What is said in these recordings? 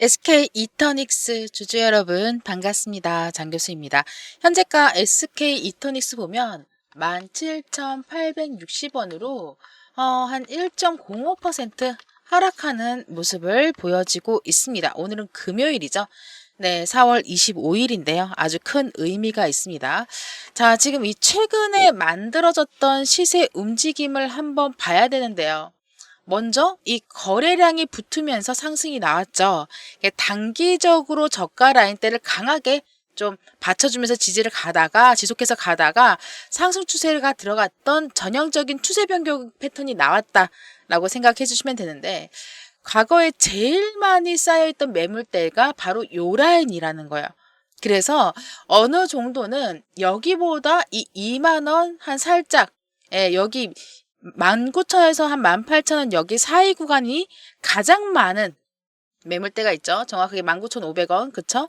SK 이터닉스 주주 여러분 반갑습니다. 장 교수입니다. 현재가 SK 이터닉스 보면 17,860원으로 어, 한 1.05% 하락하는 모습을 보여지고 있습니다. 오늘은 금요일이죠. 네, 4월 25일인데요. 아주 큰 의미가 있습니다. 자, 지금 이 최근에 만들어졌던 시세 움직임을 한번 봐야 되는데요. 먼저 이 거래량이 붙으면서 상승이 나왔죠. 단기적으로 저가 라인대를 강하게 좀 받쳐주면서 지지를 가다가 지속해서 가다가 상승 추세가 들어갔던 전형적인 추세 변경 패턴이 나왔다라고 생각해 주시면 되는데 과거에 제일 많이 쌓여있던 매물대가 바로 요 라인이라는 거예요. 그래서 어느 정도는 여기보다 이 2만 원 한 살짝 예, 여기 19,000원에서 한 18,000원 여기 사이 구간이 가장 많은 매물대가 있죠. 정확하게 19,500원. 그쵸?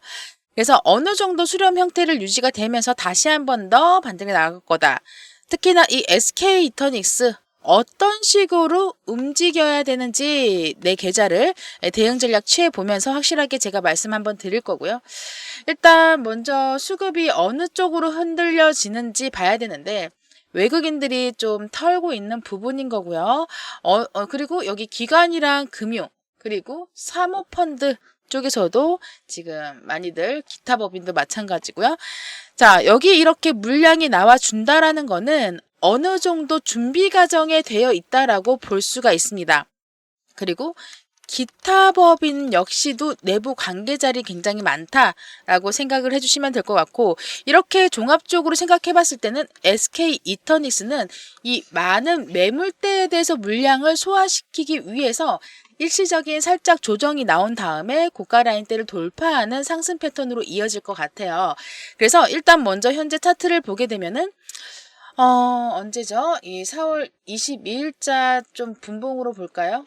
그래서 어느 정도 수렴 형태를 유지가 되면서 다시 한 번 더 반등이 나갈 거다. 특히나 이 SK 이터닉스 어떤 식으로 움직여야 되는지 내 계좌를 대응 전략 취해 보면서 확실하게 제가 말씀 한번 드릴 거고요. 일단 먼저 수급이 어느 쪽으로 흔들려지는지 봐야 되는데 외국인들이 좀 털고 있는 부분인 거고요. 어, 어, 그리고 여기 기관이랑 금융, 그리고 사모펀드 쪽에서도 지금 많이들 기타 법인도 마찬가지고요. 자, 여기 이렇게 물량이 나와 준다라는 거는 어느 정도 준비 과정에 되어 있다라고 볼 수가 있습니다. 그리고 기타 법인 역시도 내부 관계자리 굉장히 많다라고 생각을 해주시면 될 것 같고 이렇게 종합적으로 생각해 봤을 때는 SK 이터닉스는 이 많은 매물대에 대해서 물량을 소화시키기 위해서 일시적인 살짝 조정이 나온 다음에 고가 라인대를 돌파하는 상승 패턴으로 이어질 것 같아요. 그래서 일단 먼저 현재 차트를 보게 되면은 어, 언제죠? 이 4월 22일자 좀 분봉으로 볼까요?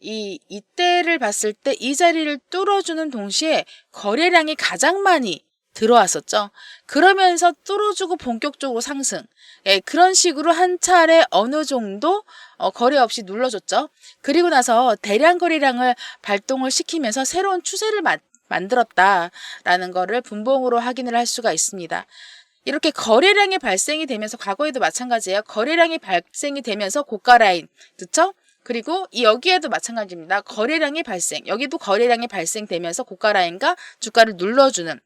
이 이때를 봤을 때 이 자리를 뚫어주는 동시에 거래량이 가장 많이 들어왔었죠. 그러면서 뚫어주고 본격적으로 상승. 예, 그런 식으로 한 차례 어느 정도 어, 거래 없이 눌러줬죠. 그리고 나서 대량 거래량을 발동을 시키면서 새로운 추세를 마, 만들었다라는 거를 분봉으로 확인을 할 수가 있습니다. 이렇게 거래량이 발생이 되면서 과거에도 마찬가지예요. 거래량이 발생이 되면서 고가 라인, 그렇죠? 그리고 이 여기에도 마찬가지입니다. 거래량이 발생. 여기도 거래량이 발생되면서 고가 라인과 주가를 눌러주는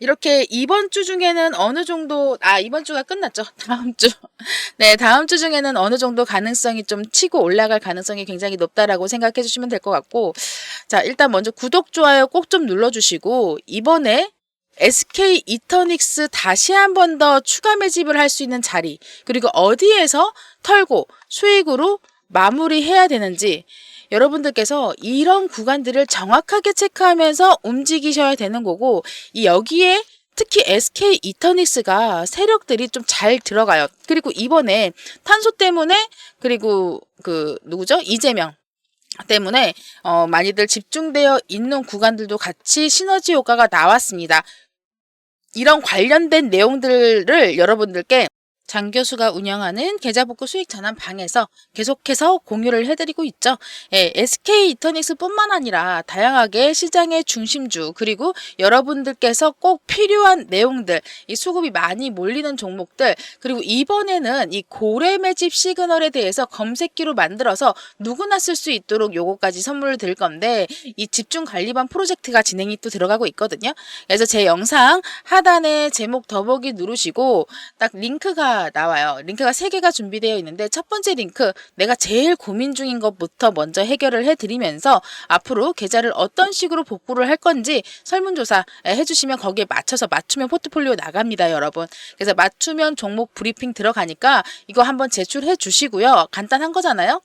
이렇게 이번 주 중에는 어느 정도 아 이번 주가 끝났죠. 다음 주. 네, 다음 주 중에는 어느 정도 가능성이 좀 치고 올라갈 가능성이 굉장히 높다라고 생각해 주시면 될 것 같고 자, 일단 먼저 구독 좋아요 꼭 좀 눌러 주시고 이번에 SK 이터닉스 다시 한 번 더 추가 매집을 할 수 있는 자리 그리고 어디에서 털고 수익으로 마무리해야 되는지 여러분들께서 이런 구간들을 정확하게 체크하면서 움직이셔야 되는 거고 이 여기에 특히 SK 이터닉스가 세력들이 좀 잘 들어가요. 그리고 이번에 탄소 때문에 그리고 그 누구죠? 이재명 때문에 어 많이들 집중되어 있는 구간들도 같이 시너지 효과가 나왔습니다. 이런 관련된 내용들을 여러분들께 장 교수가 운영하는 계좌복구 수익 전환 방에서 계속해서 공유를 해드리고 있죠. 예, SK 이터닉스뿐만 아니라 다양하게 시장의 중심주 그리고 여러분들께서 꼭 필요한 내용들, 이 수급이 많이 몰리는 종목들 그리고 이번에는 이 고래 매집 시그널에 대해서 검색기로 만들어서 누구나 쓸 수 있도록 요거까지 선물을 드릴 건데 이 집중 관리반 프로젝트가 진행이 또 들어가고 있거든요. 그래서 제 영상 하단에 제목 더보기 누르시고 딱 나와요. 링크가 3개가 준비되어 있는데 첫 번째 링크 내가 제일 고민 중인 것부터 먼저 해결을 해드리면서 앞으로 계좌를 어떤 식으로 복구를 할 건지 설문조사 해주시면 거기에 맞춰서 맞추면 포트폴리오 나갑니다 여러분. 그래서 맞추면 종목 브리핑 들어가니까 이거 한번 제출해 주시고요. 간단한 거잖아요.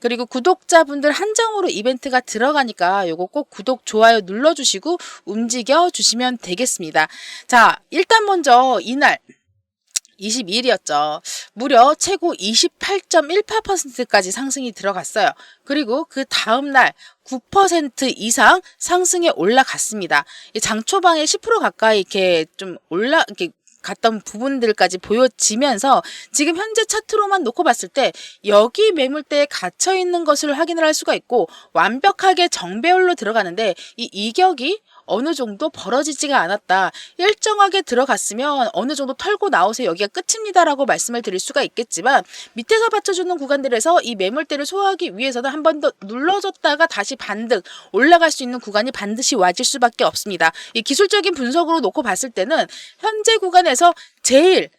그리고 구독자분들 한정으로 이벤트가 들어가니까 요거 꼭 구독, 좋아요 눌러주시고 움직여 주시면 되겠습니다. 자, 일단 먼저 이날 22일이었죠. 무려 최고 28.18%까지 상승이 들어갔어요. 그리고 그 다음날 9% 이상 상승에 올라갔습니다. 이장 초반에 10% 가까이 이렇게 좀 올라, 이렇게 갔던 부분들까지 보여지면서 지금 현재 차트로만 놓고 봤을 때 여기 매물대에 갇혀 있는 것을 확인을 할 수가 있고 완벽하게 정배열로 들어가는데 이 이격이 어느 정도 벌어지지가 않았다. 일정하게 들어갔으면 어느 정도 털고 나오세요. 여기가 끝입니다라고 말씀을 드릴 수가 있겠지만 밑에서 받쳐주는 구간들에서 이 매물대를 소화하기 위해서는 한 번 더 눌러줬다가 다시 반등 올라갈 수 있는 구간이 반드시 와질 수밖에 없습니다. 이 기술적인 분석으로 놓고 봤을 때는 현재 구간에서 제일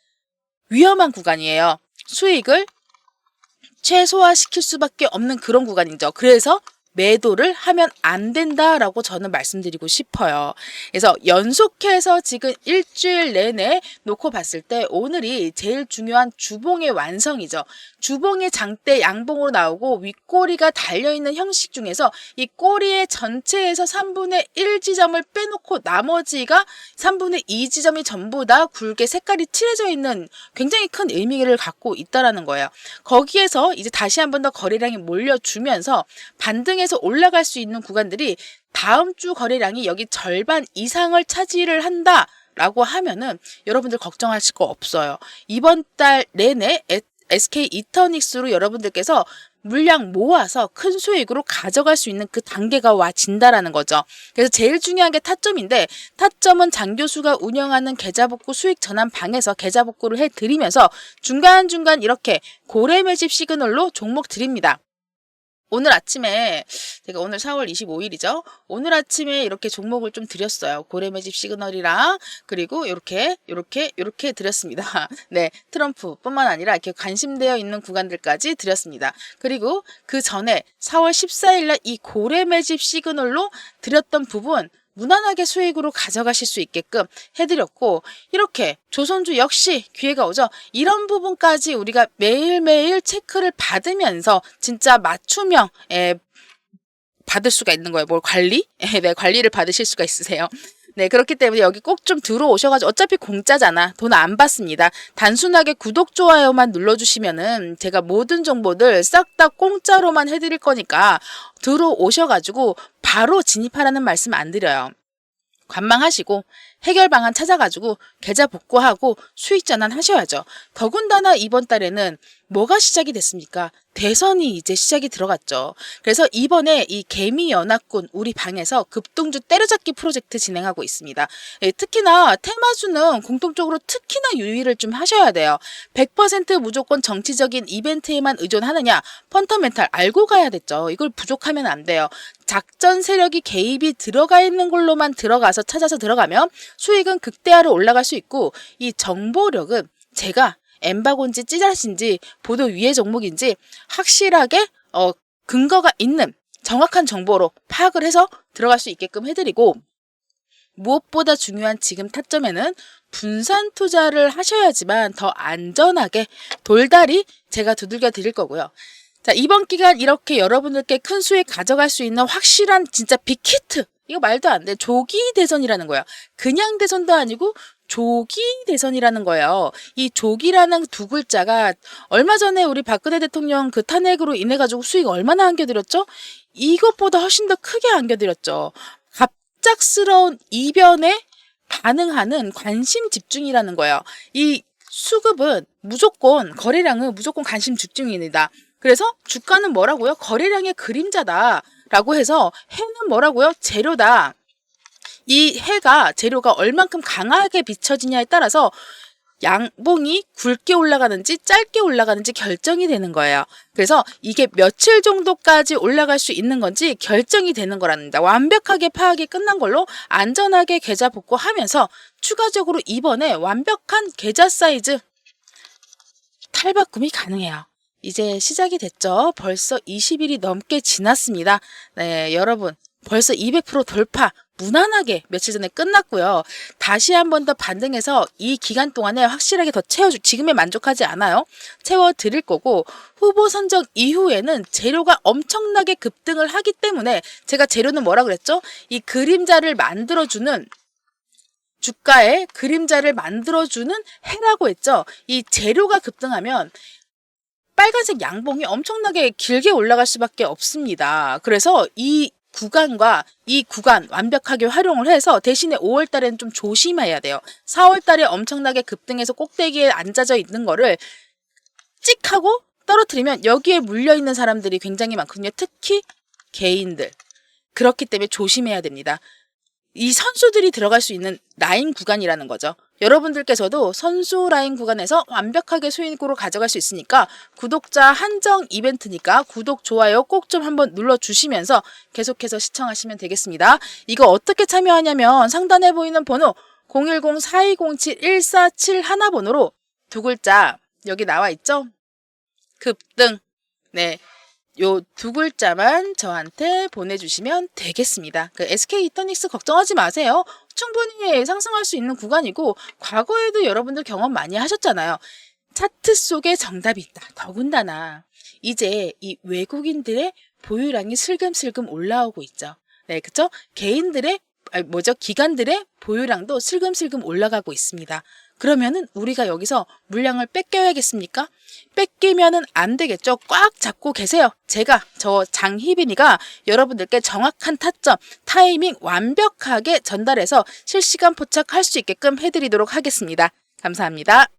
위험한 구간이에요. 수익을 최소화시킬 수밖에 없는 그런 구간이죠. 그래서 매도를 하면 안 된다라고 저는 말씀드리고 싶어요. 그래서 연속해서 지금 일주일 내내 놓고 봤을 때 오늘이 제일 중요한 주봉의 완성이죠. 주봉의 장대 양봉으로 나오고 윗꼬리가 달려있는 형식 중에서 이 꼬리의 전체에서 3분의 1 지점을 빼놓고 나머지가 3분의 2 지점이 전부 다 굵게 색깔이 칠해져 있는 굉장히 큰 의미를 갖고 있다라는 거예요. 거기에서 이제 다시 한 번 더 거래량이 몰려주면서 반등해서 올라갈 수 있는 구간들이 다음 주 거래량이 여기 절반 이상을 차지를 한다. 라고 하면은 여러분들 걱정하실 거 없어요. 이번 달 내내 에- SK 이터닉스로 여러분들께서 물량 모아서 큰 수익으로 가져갈 수 있는 그 단계가 와진다라는 거죠. 그래서 제일 중요한 게 타점인데 타점은 장 교수가 운영하는 계좌복구 수익 전환 방에서 계좌복구를 해드리면서 중간중간 이렇게 고래 매집 시그널로 종목 드립니다. 오늘 아침에 제가 오늘 4월 25일이죠. 오늘 아침에 이렇게 종목을 좀 드렸어요. 고래 매 집 시그널이랑 그리고 이렇게 이렇게 이렇게 드렸습니다. 네, 트럼프뿐만 아니라 이렇게 관심되어 있는 구간들까지 드렸습니다. 그리고 그 전에 4월 14일 날 이 고래 매 집 시그널로 드렸던 부분 무난하게 수익으로 가져가실 수 있게끔 해드렸고 이렇게 조선주 역시 기회가 오죠. 이런 부분까지 우리가 매일매일 체크를 받으면서 진짜 맞춤형 에 받을 수가 있는 거예요. 뭘 관리? 네, 관리를 받으실 수가 있으세요. 네, 그렇기 때문에 여기 꼭 좀 들어오셔가지고 어차피 공짜잖아. 돈 안 받습니다. 단순하게 구독, 좋아요만 눌러주시면은 제가 모든 정보들 싹 다 공짜로만 해드릴 거니까 들어오셔가지고 바로 진입하라는 말씀 안 드려요. 관망하시고 해결 방안 찾아가지고 계좌 복구하고 수익 전환 하셔야죠. 더군다나 이번 달에는 뭐가 시작이 됐습니까? 대선이 이제 시작이 들어갔죠. 그래서 이번에 이 개미 연합군 우리 방에서 급등주 때려잡기 프로젝트 진행하고 있습니다. 예, 특히나 테마주는 공통적으로 특히나 유의를 좀 하셔야 돼요. 100% 무조건 정치적인 이벤트에만 의존하느냐? 펀터멘탈 알고 가야 됐죠. 이걸 부족하면 안 돼요. 작전 세력이 개입이 들어가 있는 걸로만 들어가서 찾아서 들어가면 수익은 극대화로 올라갈 수 있고 이 정보력은 제가 엠바고인지 찌잘신지 보도 위의 종목인지 확실하게 어 근거가 있는 정확한 정보로 파악을 해서 들어갈 수 있게끔 해드리고 무엇보다 중요한 지금 타점에는 분산 투자를 하셔야지만 더 안전하게 돌다리 제가 두들겨 드릴 거고요. 자, 이번 기간 이렇게 여러분들께 큰 수익 가져갈 수 있는 확실한 진짜 빅히트. 이거 말도 안 돼. 조기 대선이라는 거야. 그냥 대선도 아니고 조기 대선이라는 거예요. 이 조기라는 두 글자가 얼마 전에 우리 박근혜 대통령 그 탄핵으로 인해 가지고 수익 얼마나 안겨드렸죠? 이것보다 훨씬 더 크게 안겨드렸죠. 갑작스러운 이변에 반응하는 관심 집중이라는 거예요. 이 수급은 무조건 거래량은 무조건 관심 집중입니다. 그래서 주가는 뭐라고요? 거래량의 그림자다. 라고 해서 해는 뭐라고요? 재료다. 이 해가 재료가 얼만큼 강하게 비춰지냐에 따라서 양봉이 굵게 올라가는지 짧게 올라가는지 결정이 되는 거예요. 그래서 이게 며칠 정도까지 올라갈 수 있는 건지 결정이 되는 거랍니다. 완벽하게 파악이 끝난 걸로 안전하게 계좌 복구하면서 추가적으로 이번에 완벽한 계좌 사이즈 탈바꿈이 가능해요. 이제 시작이 됐죠. 벌써 20일이 넘게 지났습니다. 네, 여러분. 벌써 200% 돌파 무난하게 며칠 전에 끝났고요. 다시 한 번 더 반등해서 이 기간 동안에 확실하게 더 채워주, 지금에 만족하지 않아요. 채워드릴 거고, 후보 선정 이후에는 재료가 엄청나게 급등을 하기 때문에 제가 재료는 뭐라 그랬죠? 이 그림자를 만들어주는 주가의 그림자를 만들어주는 해라고 했죠. 이 재료가 급등하면 빨간색 양봉이 엄청나게 길게 올라갈 수밖에 없습니다. 그래서 이 구간과 이 구간 완벽하게 활용을 해서 대신에 5월 달에는 좀 조심해야 돼요. 4월 달에 엄청나게 급등해서 꼭대기에 앉아져 있는 거를 찍 하고 떨어뜨리면 여기에 물려 있는 사람들이 굉장히 많거든요. 특히 개인들. 그렇기 때문에 조심해야 됩니다. 이 선수들이 들어갈 수 있는 라인 구간이라는 거죠. 여러분들께서도 선수 라인 구간에서 완벽하게 수익으로 가져갈 수 있으니까 구독자 한정 이벤트니까 구독, 좋아요 꼭 좀 한번 눌러주시면서 계속해서 시청하시면 되겠습니다. 이거 어떻게 참여하냐면 상단에 보이는 번호 010-4207-1471 번호로 두 글자 여기 나와 있죠? 급등. 네. 요두 글자만 저한테 보내주시면 되겠습니다. 그 SK 이터닉스 걱정하지 마세요. 충분히 상승할 수 있는 구간이고 과거에도 여러분들 경험 많이 하셨잖아요. 차트 속에 정답이 있다. 더군다나 이제 이 외국인들의 보유량이 슬금슬금 올라오고 있죠. 네, 그쵸? 개인들의 아니, 뭐죠? 기관들의 보유량도 슬금슬금 올라가고 있습니다. 그러면은 우리가 여기서 물량을 뺏겨야겠습니까? 뺏기면은 안 되겠죠. 꽉 잡고 계세요. 제가 저 장희빈이가 여러분들께 정확한 타점, 타이밍 완벽하게 전달해서 실시간 포착할 수 있게끔 해드리도록 하겠습니다. 감사합니다.